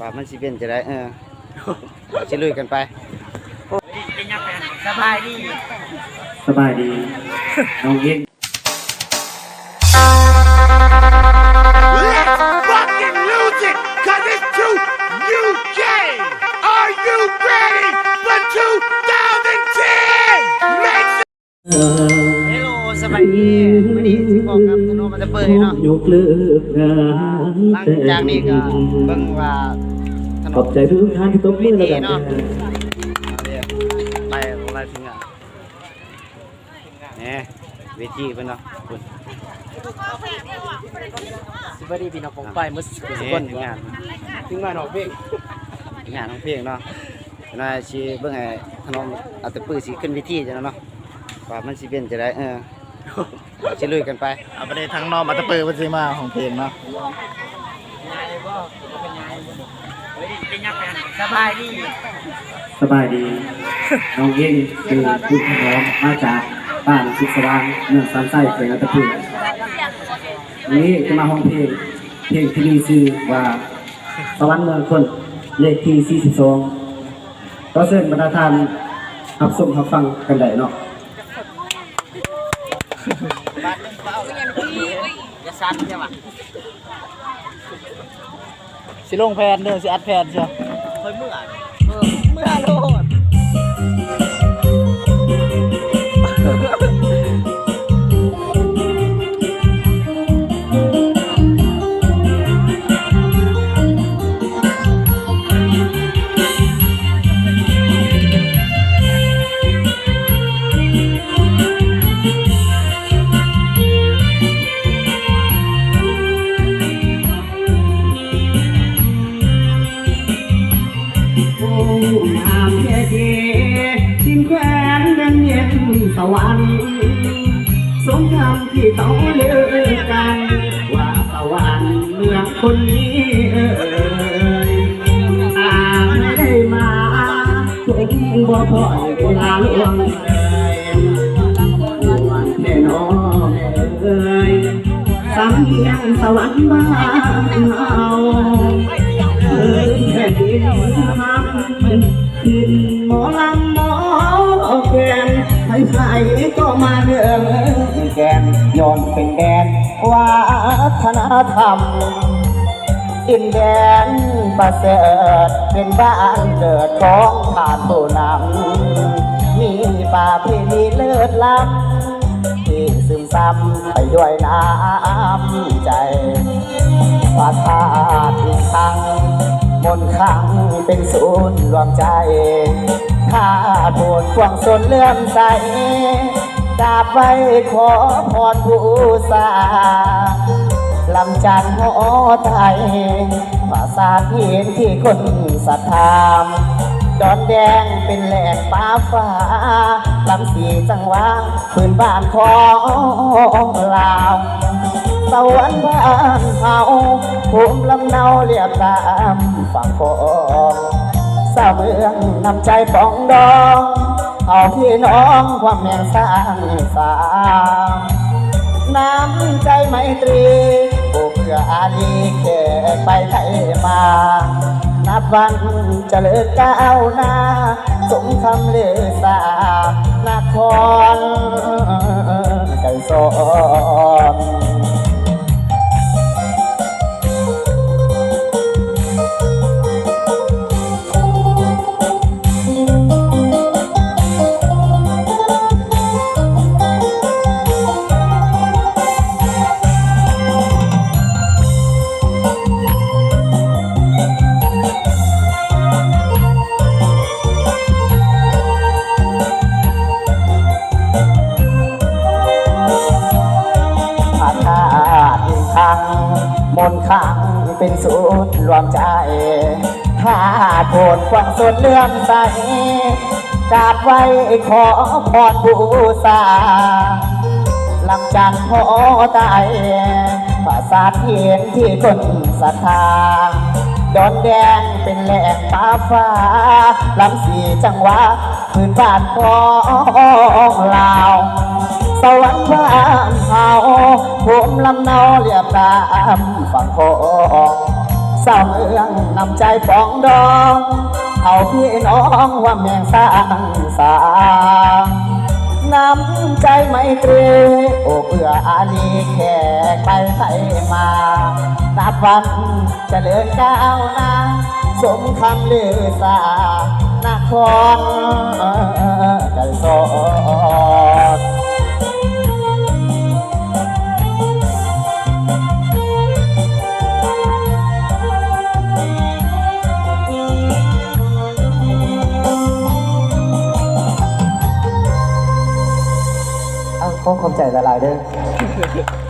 ว่ามันสิเป็นจะได้เออสิลุยกันไปสบายดี สบายดีน้องเย็น Let's fucking lose it, cause it's too UK! Are you ready for 2010? Make เฮลโลส บายดีมื้อนี้สิบอกกับธนูมันจะเปิดเนาะยกเลิกงานหลังจากนี้ก็เบิ่งว่าถนขอบใจทุกท่านที่ตบมือแล้วกันเนาะไปของเราถึงอะนี่เวทีเพิ่นเนาะคุณสบายดีพี่น้องของไปเมื่อสักนี่คนถึงงานถึงมาหนองเพ่งถึงงานของเพลงเนาะน่าสิเบิ่งให้ถนนเอาแต่ปื้อสิขึ้นเวทีจังเนาะว่ามันสิเป็นจะได้เออ สิลุยกันไป เอาไปได้ทั้งนอกมาตะเปิดวันซีมาของเพลงเนาะสบายดี สบายดี น้องเย็นคือผู้พร้อมมาจากบ้านสุขสว่างเมืองสันไส้เขตอัตตปือวันนี้จะมาห้องเพลง เพลงที่มีชื่อว่าสวรรค์เมืองคนเลขที่ 42ก็เชิญบรรดาท่านรับชมรับฟังกันได้เนาะ จะสั้นใช่ปะสิลงแพนเด้อสิอัดแพนเชียว สวรรค์สมคำที่ต้องเลือกัน ว่าสวรรค์เมืองคนนี้เอ่ยอาไม่ได้มาคงบ่พอยเวลาล่วงเลยวันแน่นอนเอ่ยสำเนียงสวรรค์บ้านเฮาเอ้ยแค่ดินมันขึ้นหมอลำหมอแก นใครๆก็มาเดินแกนย้อนเป็นแดนวัฒนธรรมดินแดนประเสริฐเป็นบ้านเกิดของผ่านผู้นำมีป่าเพณีเลิศล้ำที่ซึมซ้ำไปด้วยน้ำใจพระธาตุอีกครั้ง มนต์ครั้งเป็นศูนย์รวมใจถ้าโบสถ์กวางสนเลื่อมใสกราบไว้ขอพรผู้สาลำจันหอไทยปราสาทหินที่คนศรัทธาดอนแดงเป็นแหล่งป้าฟ้าลำสีจังหวะพื้นบ้านของลาวสวรรค์บ้านเฮาภูมิลำเนาเรียบตาม ฝั่งของสาวเมืองนำใจปองดอง เอาพี่น้องความแม่งสร้างสามน้ำใจไมตรีผู้เพื่ออารีแขกไปไทยมา นับวันจะเลิศก้าวหน้า สมคำเลือสานครไก่สอน เป็นศูนย์รวมใจถ้าโกรธความสดเลื่อมใสกราบไว้ขอพรบูชาลำจันทร์พอตายปราสาทเพียนที่คนศรัทธาดอนแดงเป็นแหล่งฟ้าฟ้าลำสีจังหวะพื้นบ้านของลาว สวรรค์บ้านเฮาภูมิลำเนาเรียบตามฝั่งโขงสาวเมืองนำใจปองดองเอาพี่น้องว่าแมงสร้างสาน้ำใจไม่ตรีโอเพื่ออาลีแขกไปไทยมานับวันจะเดินก้าวหน้าสมคำลือสานครใจสอด เอาขอขอบใจละลายเด้อ